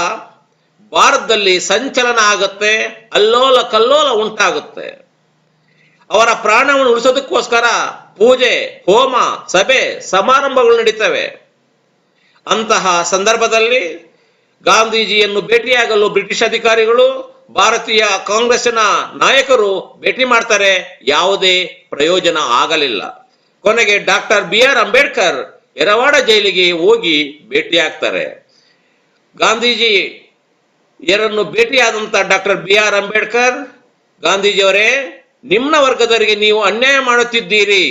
ಭಾರತದಲ್ಲಿ ಸಂಚಲನ ಆಗುತ್ತೆ, ಅಲ್ಲೋಲ ಕಲ್ಲೋಲ ಉಂಟಾಗುತ್ತೆ. ಅವರ ಪ್ರಾಣವನ್ನು ಉಳಿಸೋದಕ್ಕೋಸ್ಕರ ಪೂಜೆ, ಹೋಮ, ಸಭೆ, ಸಮಾರಂಭಗಳು ನಡೀತವೆ. ಅಂತಹ ಸಂದರ್ಭದಲ್ಲಿ ಗಾಂಧೀಜಿಯನ್ನು ಭೇಟಿಯಾಗಲು ಬ್ರಿಟಿಷ್ ಅಧಿಕಾರಿಗಳು, ಭಾರತೀಯ ಕಾಂಗ್ರೆಸ್ನ ನಾಯಕರು ಭೇಟಿ ಮಾಡ್ತಾರೆ. ಯಾವುದೇ ಪ್ರಯೋಜನ ಆಗಲಿಲ್ಲ. ಕೊನೆಗೆ doctor B R Ambedkar Yerawada ಜೈಲಿಗೆ ಹೋಗಿ ಭೇಟಿಯಾಗ್ತಾರೆ. ಗಾಂಧೀಜಿ ಎರನ್ನು ಭೇಟಿಯಾದಂತ ಡಾಕ್ಟರ್ ಬಿ ಆರ್ ಅಂಬೇಡ್ಕರ್, ಗಾಂಧೀಜಿಯವರೇ ನಿಮ್ಮ ವರ್ಗದವರಿಗೆ ನೀವು ಅನ್ಯಾಯ ಮಾಡುತ್ತಿದ್ದೀರಿ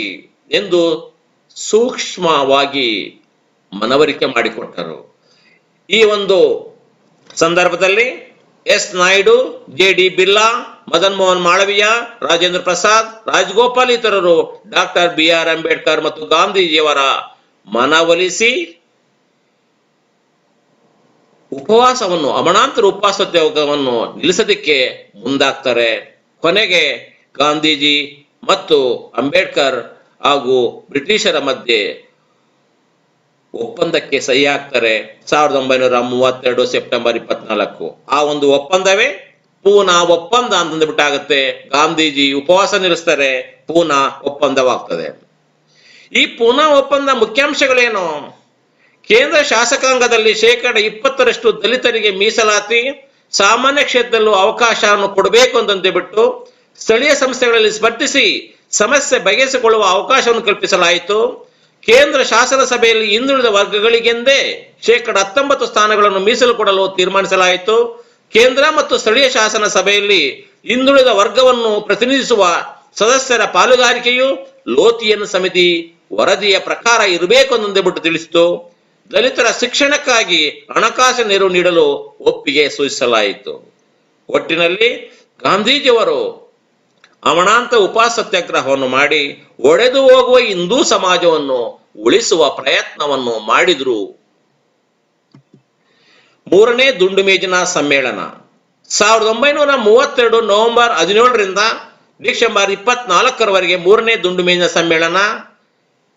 ಎಂದು ಸೂಕ್ಷ್ಮವಾಗಿ ಮನವರಿಕೆ ಮಾಡಿಕೊಟ್ಟರು. ಈ ಒಂದು ಸಂದರ್ಭದಲ್ಲಿ S Naidu, J D Birla, Madan Mohan Malaviya, Rajendra Prasad, Rajagopal ಇತರರು ಡಾಕ್ಟರ್ ಬಿ ಆರ್ ಅಂಬೇಡ್ಕರ್ ಮತ್ತು ಗಾಂಧೀಜಿಯವರ ಮನವೊಲಿಸಿ ಉಪವಾಸವನ್ನು, ಅಮಣಾಂತರ ಉಪವಾಸ ಸತ್ಯಾಗ್ರಹವನ್ನು ನಿಲ್ಲಿಸೋದಕ್ಕೆ ಮುಂದಾಗ್ತಾರೆ. ಕೊನೆಗೆ ಗಾಂಧೀಜಿ ಮತ್ತು ಅಂಬೇಡ್ಕರ್ ಹಾಗೂ ಬ್ರಿಟಿಷರ ಮಧ್ಯೆ ಒಪ್ಪಂದಕ್ಕೆ ಸಹಿ ಹಾಕ್ತಾರೆ ಸಾವಿರದ ಒಂಬೈನೂರ ಮೂವತ್ತೆರಡು ಸೆಪ್ಟೆಂಬರ್ ಇಪ್ಪತ್ನಾಲ್ಕು. ಆ ಒಂದು ಒಪ್ಪಂದವೇ ಪೂನಾ ಒಪ್ಪಂದ ಅಂತಂದ್ಬಿಟ್ಟಾಗತ್ತೆ ಗಾಂಧೀಜಿ ಉಪವಾಸ ನಿಲ್ಲಿಸ್ತಾರೆ, ಪೂನಾ ಒಪ್ಪಂದವಾಗ್ತದೆ. ಈ ಪೂನಾ ಒಪ್ಪಂದ ಮುಖ್ಯಾಂಶಗಳೇನು? ಕೇಂದ್ರ ಶಾಸಕಾಂಗದಲ್ಲಿ ಶೇಕಡ ಇಪ್ಪತ್ತರಷ್ಟು ದಲಿತರಿಗೆ ಮೀಸಲಾತಿ, ಸಾಮಾನ್ಯ ಕ್ಷೇತ್ರದಲ್ಲೂ ಅವಕಾಶವನ್ನು ಕೊಡಬೇಕು ಅಂತಂದು ಬಿಟ್ಟು ಸ್ಥಳೀಯ ಸಂಸ್ಥೆಗಳಲ್ಲಿ ಸ್ಪರ್ಧಿಸಿ ಸಮಸ್ಯೆ ಬಗೆಹರಿಸಿಕೊಳ್ಳುವ ಅವಕಾಶವನ್ನು ಕಲ್ಪಿಸಲಾಯಿತು. ಕೇಂದ್ರ ಶಾಸನ ಸಭೆಯಲ್ಲಿ ಹಿಂದುಳಿದ ವರ್ಗಗಳಿಗೆಂದೇ ಶೇಕಡ ಹತ್ತೊಂಬತ್ತು ಸ್ಥಾನಗಳನ್ನು ಮೀಸಲು ಕೊಡಲು ತೀರ್ಮಾನಿಸಲಾಯಿತು. ಕೇಂದ್ರ ಮತ್ತು ಸ್ಥಳೀಯ ಶಾಸನ ಸಭೆಯಲ್ಲಿ ಹಿಂದುಳಿದ ವರ್ಗವನ್ನು ಪ್ರತಿನಿಧಿಸುವ ಸದಸ್ಯರ ಪಾಲುದಾರಿಕೆಯು ಲೋತಿಯನ್ ಸಮಿತಿ ವರದಿಯ ಪ್ರಕಾರ ಇರಬೇಕು ಬಿಟ್ಟು ತಿಳಿಸಿತು. ದಲಿತರ ಶಿಕ್ಷಣಕ್ಕಾಗಿ ಹಣಕಾಸು ನೆರವು ನೀಡಲು ಒಪ್ಪಿಗೆ ಸೂಚಿಸಲಾಯಿತು. ಒಟ್ಟಿನಲ್ಲಿ ಗಾಂಧೀಜಿಯವರು ಅವಣಾಂತ ಉಪವಾಸ ಸತ್ಯಾಗ್ರಹವನ್ನು ಮಾಡಿ ಒಡೆದು ಹೋಗುವ ಹಿಂದೂ ಸಮಾಜವನ್ನು ಉಳಿಸುವ ಪ್ರಯತ್ನವನ್ನು ಮಾಡಿದ್ರು. ಮೂರನೇ ದುಂಡುಮೇಜಿನ ಸಮ್ಮೇಳನ. ಸಾವಿರದ ಒಂಬೈನೂರ ಮೂವತ್ತೆರಡು ನವೆಂಬರ್ ಹದಿನೇಳರಿಂದ ಡಿಸೆಂಬರ್ ಇಪ್ಪತ್ನಾಲ್ಕರವರೆಗೆ ಮೂರನೇ ದುಂಡುಮೇಜಿನ ಸಮ್ಮೇಳನ.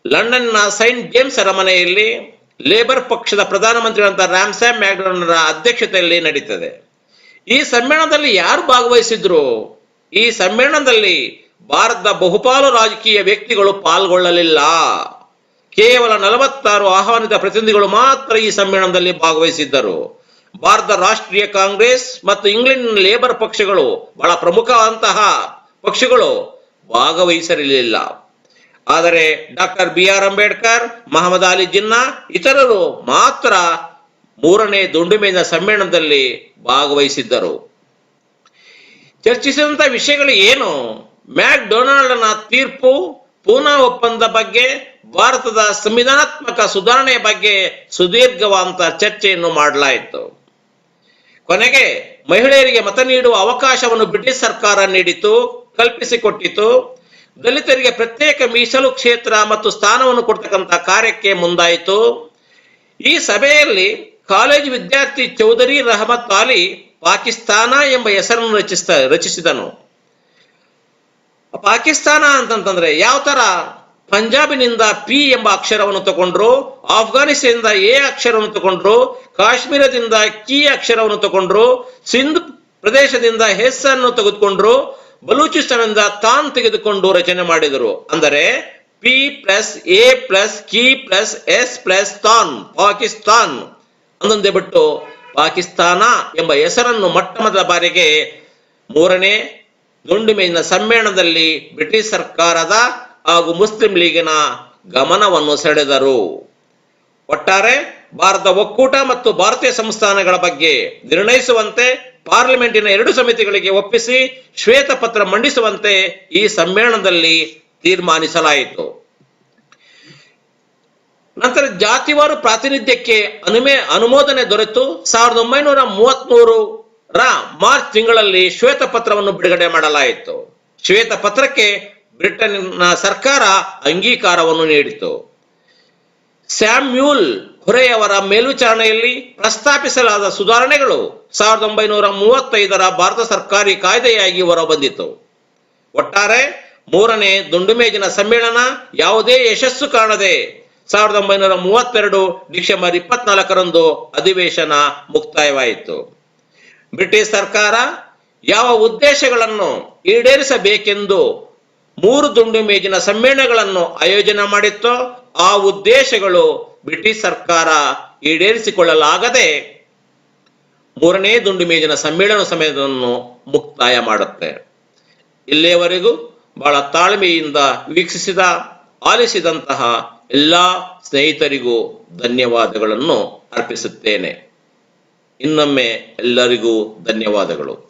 ಲಂಡನ್ನ ಸೈಂಟ್ ಜೇಮ್ಸ್ ಅರಮನೆಯಲ್ಲಿ ಲೇಬರ್ ಪಕ್ಷದ ಪ್ರಧಾನಮಂತ್ರಿಗಳಂತ ರಾಮ್ಸ್ಯಾಮ್ ಮ್ಯಾಕ್ಡೋನರ ಅಧ್ಯಕ್ಷತೆಯಲ್ಲಿ ನಡೀತದೆ. ಈ ಸಮ್ಮೇಳನದಲ್ಲಿ ಯಾರು ಭಾಗವಹಿಸಿದ್ರು? ಈ ಸಮ್ಮೇಳನದಲ್ಲಿ ಭಾರತದ ಬಹುಪಾಲು ರಾಜಕೀಯ ವ್ಯಕ್ತಿಗಳು ಪಾಲ್ಗೊಳ್ಳಲಿಲ್ಲ. ಕೇವಲ ನಲವತ್ತಾರು ಆಹ್ವಾನಿತ ಪ್ರತಿನಿಧಿಗಳು ಮಾತ್ರ ಈ ಸಮ್ಮೇಳನದಲ್ಲಿ ಭಾಗವಹಿಸಿದ್ದರು. ಭಾರತದ ರಾಷ್ಟ್ರೀಯ ಕಾಂಗ್ರೆಸ್ ಮತ್ತು ಇಂಗ್ಲೆಂಡ್ ಲೇಬರ್ ಪಕ್ಷಗಳು, ಬಹಳ ಪ್ರಮುಖವಂತಹ ಪಕ್ಷಗಳು ಭಾಗವಹಿಸಿರಲಿಲ್ಲ ಆದರೆ doctor B R Ambedkar, Mohammad Ali Jinnah ಇತರರು ಮಾತ್ರ ಮೂರನೇ ದುಂಡುಮೇನ ಸಮ್ಮೇಳನದಲ್ಲಿ ಭಾಗವಹಿಸಿದ್ದರು. ಚರ್ಚಿಸಿದಂತ ವಿಷಯಗಳು ಏನು? ಮ್ಯಾಕ್ ಡೊನಾಲ್ಡ್ನ ತೀರ್ಪು, ಪೂನಾ ಒಪ್ಪಂದ ಬಗ್ಗೆ, ಭಾರತದ ಸಂವಿಧಾನಾತ್ಮಕ ಸುಧಾರಣೆಯ ಬಗ್ಗೆ ಸುದೀರ್ಘವಾದಂತ ಚರ್ಚೆಯನ್ನು ಮಾಡಲಾಯಿತು. ಕೊನೆಗೆ ಮಹಿಳೆಯರಿಗೆ ಮತ ನೀಡುವ ಅವಕಾಶವನ್ನು ಬ್ರಿಟಿಷ್ ಸರ್ಕಾರ ನೀಡಿತು, ಕಲ್ಪಿಸಿಕೊಟ್ಟಿತು. ದಲಿತರಿಗೆ ಪ್ರತ್ಯೇಕ ಮೀಸಲು ಕ್ಷೇತ್ರ ಮತ್ತು ಸ್ಥಾನವನ್ನು ಕೊಡ್ತಕ್ಕಂಥ ಕಾರ್ಯಕ್ಕೆ ಮುಂದಾಯಿತು. ಈ ಸಭೆಯಲ್ಲಿ ಕಾಲೇಜು ವಿದ್ಯಾರ್ಥಿ ಚೌಧರಿ ರಹಮತ್ ಅಲಿ ಪಾಕಿಸ್ತಾನ ಎಂಬ ಹೆಸರನ್ನು ರಚಿಸ್ತ, ರಚಿಸಿದನು. ಪಾಕಿಸ್ತಾನ ಅಂತಂತಂದ್ರೆ ಯಾವ ತರ? ಪಂಜಾಬಿನಿಂದ ಪಿ ಎಂಬ ಅಕ್ಷರವನ್ನು ತಗೊಂಡ್ರು, ಆಫ್ಘಾನಿಸ್ತಾನದಿಂದ ಎ ಅಕ್ಷರವನ್ನು ತಗೊಂಡ್ರು, ಕಾಶ್ಮೀರದಿಂದ ಕಿ ಅಕ್ಷರವನ್ನು ತಗೊಂಡ್ರು, ಸಿಂಧ್ ಪ್ರದೇಶದಿಂದ ಹೆಸ್ ಅನ್ನು ತೆಗೆದುಕೊಂಡ್ರು, ಬಲೂಚಿಸ್ತಾನದಿಂದ ತಾನ್ ತೆಗೆದುಕೊಂಡು ರಚನೆ ಮಾಡಿದರು. ಅಂದರೆ P plus A plus K plus S plus tan, Pakistan. ಅಂದಂದೇ ಬಿಟ್ಟು ಪಾಕಿಸ್ತಾನ ಎಂಬ ಹೆಸರನ್ನು ಮೊಟ್ಟ ಮೊದಲ ಬಾರಿಗೆ ಮೂರನೇ ದುಂಡು ಮೇಲಿನ ಸಮ್ಮೇಳನದಲ್ಲಿ ಬ್ರಿಟಿಷ್ ಸರ್ಕಾರದ ಹಾಗೂ ಮುಸ್ಲಿಂ ಲೀಗಿನ ಗಮನವನ್ನು ಸೆಳೆದರು. ಒಟ್ಟಾರೆ ಭಾರತ ಒಕ್ಕೂಟ ಮತ್ತು ಭಾರತೀಯ ಸಂಸ್ಥಾನಗಳ ಬಗ್ಗೆ ನಿರ್ಣಯಿಸುವಂತೆ ಪಾರ್ಲಿಮೆಂಟಿನ ಎರಡು ಸಮಿತಿಗಳಿಗೆ ಒಪ್ಪಿಸಿ ಶ್ವೇತಪತ್ರ ಮಂಡಿಸುವಂತೆ ಈ ಸಮ್ಮೇಳನದಲ್ಲಿ ತೀರ್ಮಾನಿಸಲಾಯಿತು. ನಂತರ ಜಾತಿವಾರು ಪ್ರಾತಿನಿಧ್ಯಕ್ಕೆ ಅನುಮೆ, ಅನುಮೋದನೆ ದೊರೆತು ಸಾವಿರದ ಒಂಬೈನೂರ ಮೂವತ್ಮೂರು ರ ಮಾರ್ಚ್ ತಿಂಗಳಲ್ಲಿ ಶ್ವೇತ ಪತ್ರವನ್ನು ಬಿಡುಗಡೆ ಮಾಡಲಾಯಿತು. ಶ್ವೇತ ಪತ್ರಕ್ಕೆ ಬ್ರಿಟನ್ನ ಸರ್ಕಾರ ಅಂಗೀಕಾರವನ್ನು ನೀಡಿತು. ಸ್ಯಾಮ್ಯೂಲ್ ಹೊರೆಯವರ ಮೇಲ್ವಿಚಾರಣೆಯಲ್ಲಿ ಪ್ರಸ್ತಾಪಿಸಲಾದ ಸುಧಾರಣೆಗಳು ಸಾವಿರದ ಒಂಬೈನೂರ ಮೂವತ್ತೈದರ ಭಾರತ ಸರ್ಕಾರಿ ಕಾಯ್ದೆಯಾಗಿ ಹೊರಬಂದಿತು. ಒಟ್ಟಾರೆ ಮೂರನೇ ದುಂಡುಮೇಜಿನ ಸಮ್ಮೇಳನ ಯಾವುದೇ ಯಶಸ್ಸು ಕಾಣದೆ ಸಾವಿರದ ಒಂಬೈನೂರ ಮೂವತ್ತೆರಡು ಡಿಸೆಂಬರ್ ಇಪ್ಪತ್ನಾಲ್ಕರಂದು ಅಧಿವೇಶನ ಮುಕ್ತಾಯವಾಯಿತು. ಬ್ರಿಟಿಷ್ ಸರ್ಕಾರ ಯಾವ ಉದ್ದೇಶಗಳನ್ನು ಈಡೇರಿಸಬೇಕೆಂದು ಮೂರು ದುಂಡು ಮೇಜಿನ ಸಮ್ಮೇಳನಗಳನ್ನು ಆಯೋಜನೆ ಮಾಡಿತ್ತೋ, ಆ ಉದ್ದೇಶಗಳು ಬ್ರಿಟಿಷ್ ಸರ್ಕಾರ ಈಡೇರಿಸಿಕೊಳ್ಳಲಾಗದೆ ಮೂರನೇ ದುಂಡು ಮೇಜಿನ ಸಮ್ಮೇಳನ ಸಮಯವನ್ನು ಮುಕ್ತಾಯ ಮಾಡುತ್ತೆ. ಇಲ್ಲಿಯವರೆಗೂ ಬಹಳ ತಾಳ್ಮೆಯಿಂದ ವೀಕ್ಷಿಸಿದ, ಆಲಿಸಿದಂತಹ ಎಲ್ಲಾ ಸ್ನೇಹಿತರಿಗೂ ಧನ್ಯವಾದಗಳನ್ನು ಅರ್ಪಿಸುತ್ತೇನೆ. ಇನ್ನೊಮ್ಮೆ ಎಲ್ಲರಿಗೂ ಧನ್ಯವಾದಗಳು.